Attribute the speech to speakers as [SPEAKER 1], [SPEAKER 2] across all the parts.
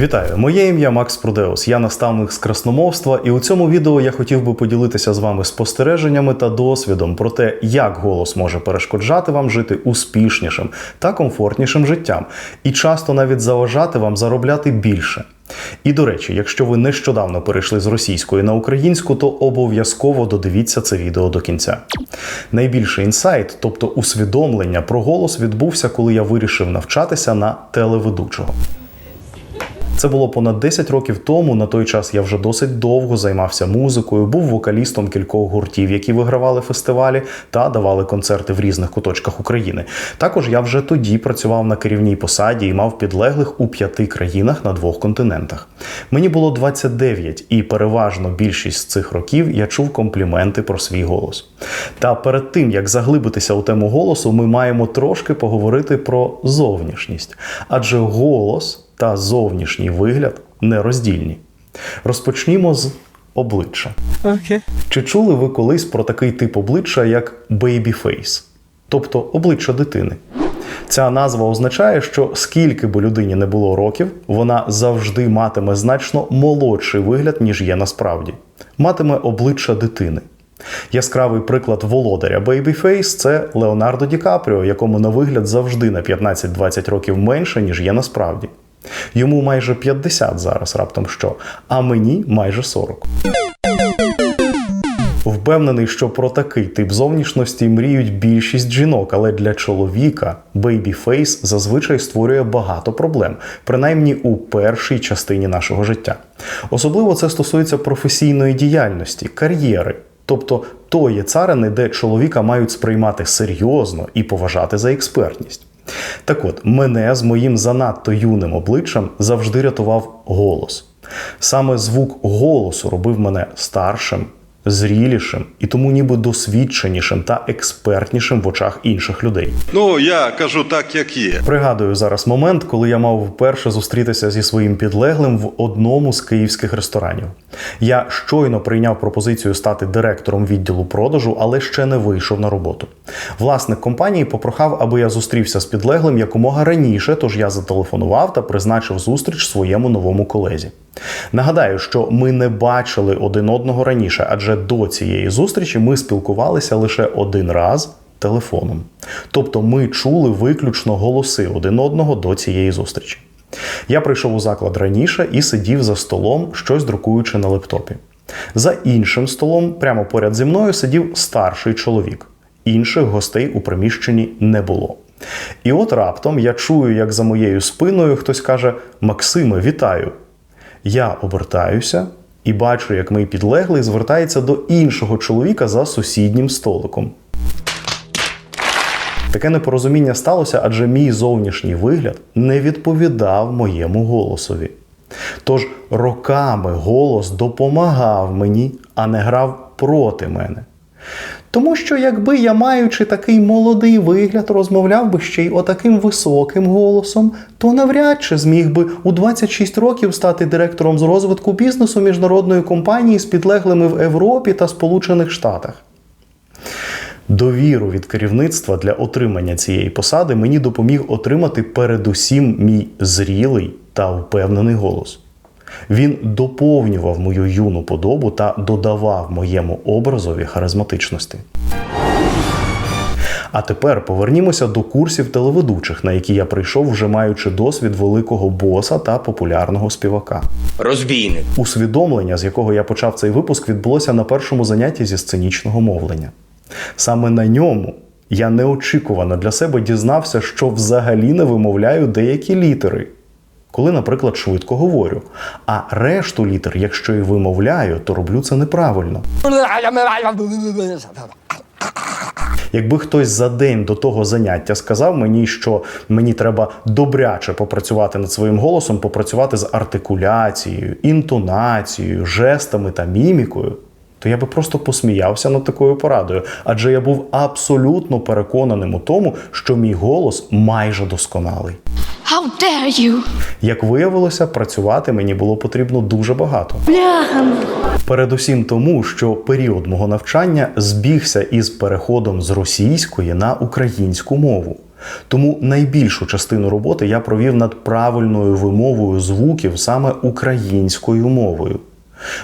[SPEAKER 1] Вітаю, моє ім'я Макс Прудеус. Я наставник з красномовства, і у цьому відео я хотів би поділитися з вами спостереженнями та досвідом про те, як голос може перешкоджати вам жити успішнішим та комфортнішим життям, і часто навіть заважати вам заробляти більше. І до речі, якщо ви нещодавно перейшли з російської на українську, то обов'язково додивіться це відео до кінця. Найбільший інсайт, тобто усвідомлення про голос, відбувся, коли я вирішив навчатися на телеведучого. Це було понад 10 років тому. На той час я вже досить довго займався музикою, був вокалістом кількох гуртів, які вигравали фестивалі та давали концерти в різних куточках України. Також я вже тоді працював на керівній посаді і мав підлеглих у п'яти країнах на двох континентах. Мені було 29, і переважно більшість з цих років я чув компліменти про свій голос. Та перед тим як заглибитися у тему голосу, ми маємо трошки поговорити про зовнішність, адже голос та зовнішній вигляд нероздільні. Розпочнімо з обличчя.
[SPEAKER 2] Okay.
[SPEAKER 1] Чи чули ви колись про такий тип обличчя, як baby face, тобто обличчя дитини? Ця назва означає, що скільки би людині не було років, вона завжди матиме значно молодший вигляд, ніж є насправді, матиме обличчя дитини. Яскравий приклад володаря Babyface – це Леонардо Ді Капріо, якому на вигляд завжди на 15-20 років менше, ніж є насправді. Йому майже 50 зараз, раптом що, а мені майже 40. Впевнений, що про такий тип зовнішності мріють більшість жінок, але для чоловіка бейбіфейс зазвичай створює багато проблем, принаймні у першій частині нашого життя. Особливо це стосується професійної діяльності, кар'єри, тобто тої царини, де чоловіка мають сприймати серйозно і поважати за експертність. Так от, мене з моїм занадто юним обличчям завжди рятував голос. Саме звук голосу робив мене старшим, зрілішим і тому ніби досвідченішим та експертнішим в очах інших людей.
[SPEAKER 3] Ну, я кажу так, як є.
[SPEAKER 1] Пригадую зараз момент, коли я мав вперше зустрітися зі своїм підлеглим в одному з київських ресторанів. Я щойно прийняв пропозицію стати директором відділу продажу, але ще не вийшов на роботу. Власник компанії попрохав, аби я зустрівся з підлеглим якомога раніше, тож я зателефонував та призначив зустріч своєму новому колезі. Нагадаю, що ми не бачили один одного раніше, адже до цієї зустрічі ми спілкувалися лише один раз телефоном. Тобто ми чули виключно голоси один одного до цієї зустрічі. Я прийшов у заклад раніше і сидів за столом, щось друкуючи на лептопі. За іншим столом, прямо поряд зі мною, сидів старший чоловік. Інших гостей у приміщенні не було. І от раптом я чую, як за моєю спиною хтось каже: Максиме, вітаю! Я обертаюся і бачу, як мій підлеглий звертається до іншого чоловіка за сусіднім столиком. Таке непорозуміння сталося, адже мій зовнішній вигляд не відповідав моєму голосові. Тож роками голос допомагав мені, а не грав проти мене. Тому що, якби я, маючи такий молодий вигляд, розмовляв би ще й отаким високим голосом, то навряд чи зміг би у 26 років стати директором з розвитку бізнесу міжнародної компанії з підлеглими в Європі та Сполучених Штатах. Довіру від керівництва для отримання цієї посади мені допоміг отримати передусім мій зрілий та впевнений голос. Він доповнював мою юну подобу та додавав моєму образові харизматичності. А тепер повернімося до курсів телеведучих, на які я прийшов, вже маючи досвід великого боса та популярного співака.
[SPEAKER 2] Розбійник.
[SPEAKER 1] Усвідомлення, з якого я почав цей випуск, відбулося на першому занятті зі сценічного мовлення. Саме на ньому я неочікувано для себе дізнався, що взагалі не вимовляю деякі літери, коли, наприклад, швидко говорю. А решту літер, якщо і вимовляю, то роблю це неправильно. Якби хтось за день до того заняття сказав мені, що мені треба добряче попрацювати над своїм голосом, попрацювати з артикуляцією, інтонацією, жестами та мімікою, то я би просто посміявся над такою порадою, адже я був абсолютно переконаним у тому, що мій голос майже досконалий.
[SPEAKER 4] How dare you!
[SPEAKER 1] Як виявилося, працювати мені було потрібно дуже багато. Передусім тому, що період мого навчання збігся із переходом з російської на українську мову. Тому найбільшу частину роботи я провів над правильною вимовою звуків саме українською мовою.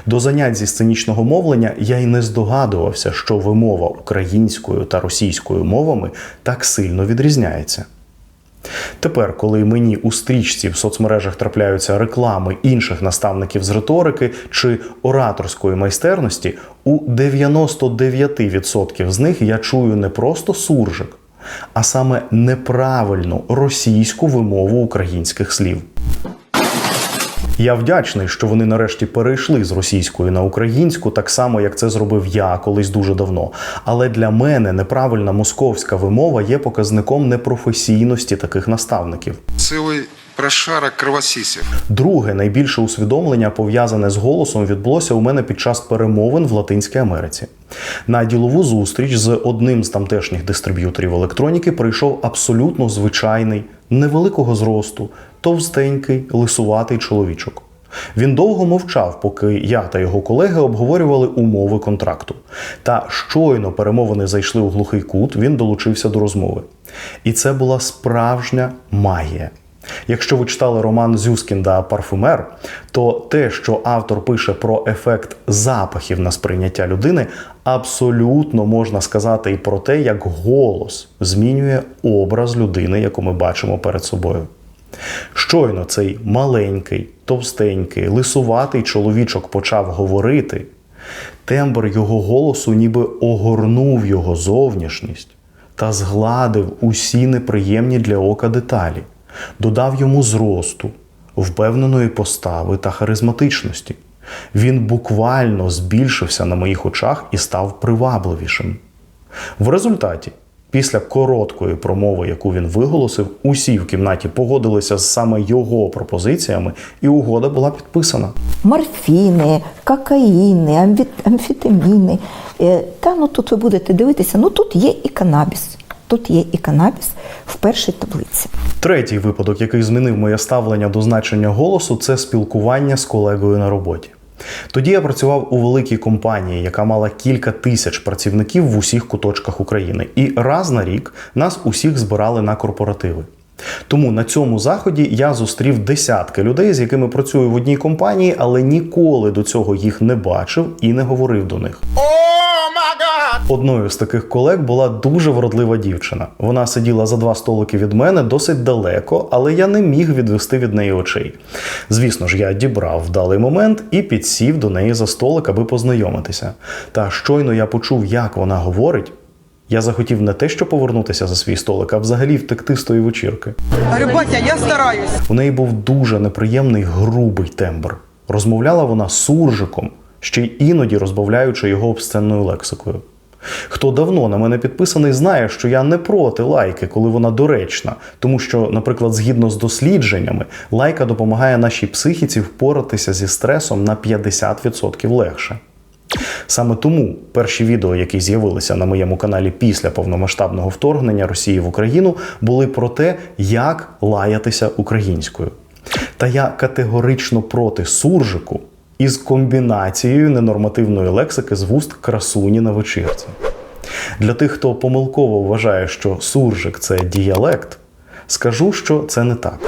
[SPEAKER 1] До занять зі сценічного мовлення я й не здогадувався, що вимова українською та російською мовами так сильно відрізняється. Тепер, коли мені у стрічці в соцмережах трапляються реклами інших наставників з риторики чи ораторської майстерності, у 99% з них я чую не просто суржик, а саме неправильну російську вимову українських слів. Я вдячний, що вони нарешті перейшли з російської на українську, так само як це зробив я колись дуже давно. Але для мене неправильна московська вимова є показником непрофесійності таких наставників.
[SPEAKER 2] Целый прошарок кровосисев.
[SPEAKER 1] Друге найбільше усвідомлення, пов'язане з голосом, відбулося у мене під час перемовин в Латинській Америці. На ділову зустріч з одним з тамтешніх дистриб'юторів електроніки прийшов абсолютно звичайний, невеликого зросту, товстенький, лисуватий чоловічок. Він довго мовчав, поки я та його колеги обговорювали умови контракту. Та щойно перемовини зайшли у глухий кут, він долучився до розмови. І це була справжня магія. Якщо ви читали роман Зюскінда Парфумер, то те, що автор пише про ефект запахів на сприйняття людини, абсолютно можна сказати і про те, як голос змінює образ людини, яку ми бачимо перед собою. Щойно цей маленький, товстенький, лисуватий чоловічок почав говорити, тембр його голосу ніби огорнув його зовнішність та згладив усі неприємні для ока деталі, додав йому зросту, впевненої постави та харизматичності. Він буквально збільшився на моїх очах і став привабливішим. В результаті, після короткої промови, яку він виголосив, усі в кімнаті погодилися з саме його пропозиціями, і угода була підписана.
[SPEAKER 5] морфіни, кокаїни, амфі- амфетаміни. Е, Та ну тут ви будете дивитися, ну тут є і канабіс. Тут є і канабіс в першій таблиці.
[SPEAKER 1] Третій випадок, який змінив моє ставлення до значення голосу, це спілкування з колегою на роботі. Тоді я працював у великій компанії, яка мала кілька тисяч працівників в усіх куточках України, і раз на рік нас усіх збирали на корпоративи. Тому на цьому заході я зустрів десятки людей, з якими працюю в одній компанії, але ніколи до цього їх не бачив і не говорив до них. Одною з таких колег була дуже вродлива дівчина. Вона сиділа за два столики від мене досить далеко, але я не міг відвести від неї очей. Звісно ж, я дібрав вдалий момент і підсів до неї за столик, аби познайомитися. Та щойно я почув, як вона говорить. Я захотів не те, що повернутися за свій столик, а взагалі втекти з тої вечірки.
[SPEAKER 6] Батя, я стараюсь.
[SPEAKER 1] У неї був дуже неприємний грубий тембр. Розмовляла вона суржиком, ще й іноді розбавляючи його обсценною лексикою. Хто давно на мене підписаний, знає, що я не проти лайки, коли вона доречна, тому що, наприклад, згідно з дослідженнями, лайка допомагає нашій психіці впоратися зі стресом на 50% легше. Саме тому перші відео, які з'явилися на моєму каналі після повномасштабного вторгнення Росії в Україну, були про те, як лаятися українською. Та я категорично проти суржику із комбінацією ненормативної лексики з вуст красуні на вечірці. Для тих, хто помилково вважає, що суржик це діалект, скажу, що це не так.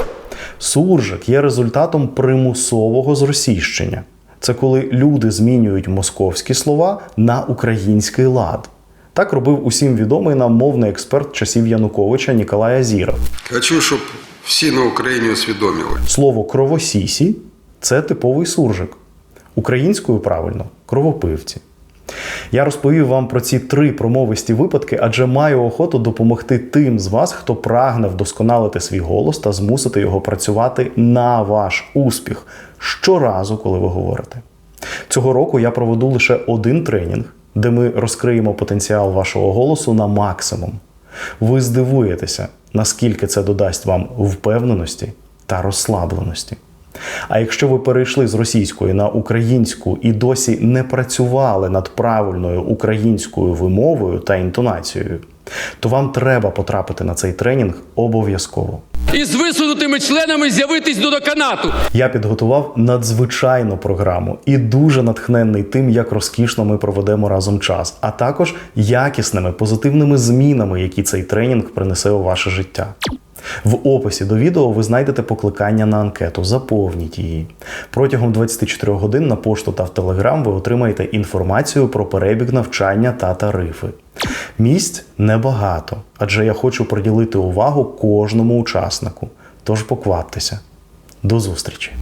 [SPEAKER 1] Суржик є результатом примусового зросійщення. Це коли люди змінюють московські слова на український лад. Так робив усім відомий нам мовний експерт часів Януковича Ніколай Азіров.
[SPEAKER 2] Хочу, щоб всі на Україні усвідомили.
[SPEAKER 1] Слово кровосісі це типовий суржик. Українською правильно кровопивці. Я розповів вам про ці три промовисті випадки, адже маю охоту допомогти тим з вас, хто прагне вдосконалити свій голос та змусити його працювати на ваш успіх щоразу, коли ви говорите. Цього року я проведу лише один тренінг, де ми розкриємо потенціал вашого голосу на максимум. Ви здивуєтеся, наскільки це додасть вам впевненості та розслабленості. А якщо ви перейшли з російської на українську і досі не працювали над правильною українською вимовою та інтонацією, то вам треба потрапити на цей тренінг обов'язково.
[SPEAKER 7] і з висунутими членами з'явитись до доканату.
[SPEAKER 1] Я підготував надзвичайну програму і дуже натхненний тим, як розкішно ми проведемо разом час, а також якісними позитивними змінами, які цей тренінг принесе у ваше життя. В описі до відео ви знайдете покликання на анкету. Заповніть її. Протягом 24 годин на пошту та в Телеграм ви отримаєте інформацію про перебіг навчання та тарифи. Місць небагато, адже я хочу приділити увагу кожному учаснику. Тож покваптеся. До зустрічі!